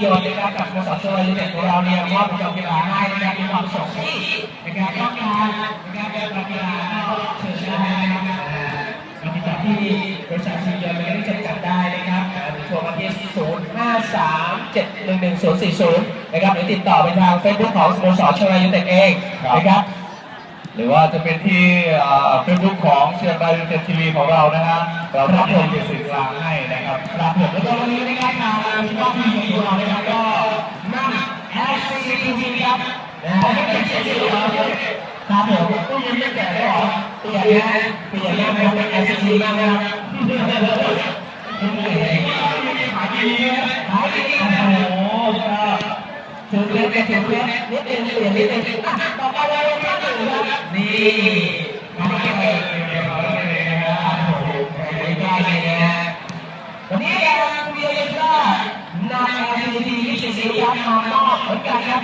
โยนนะครับกับสโมสรโชว์ยูเน็ตของเราเนี่ยมอบประโยชน์กีฬาให้นะครับมีความสงค์ที่นะครับต้องการนะครับเป็นกีฬาก็เชิญได้นะครับอ่ามาติดต่อที่บริษัทซีเดียไม่ได้จำกัดได้นะครับโทรมาที่0 5 3 7 1 1 0 4 0นะครับหรือติดต่อไปทางเฟซบุ๊กของสโมสรโชว์ยูเน็ตเองนะครับหรือว่าจะเป็นที่เฟซบุ๊กของเชียงรายยูเต็ดทีวีของเรานะฮะเราทำเป็นสื่อกลางให้นะครับครับผมแล้วก็วันนี้นะครับทางช่องทีวีของเรานะครับก็นำ LCTV ครับนะฮะครับผมตู้ยังไม่แก่หรอเปลี่ยนนะเปลี่ยนนะเป็น LCTV บ้างนะครับขายดีขายดีโอ้โหถึงเล็กถึงเล็กนิดนึงเดียนนิดนึงอะต่อไปเราเรื่องที่หนึ่งครับนี่มาเองนะครับผมได้เลยนะวันนี้ทาเบียร์ก็นำ LCD 24ครับมามอบเหมือนกันครับ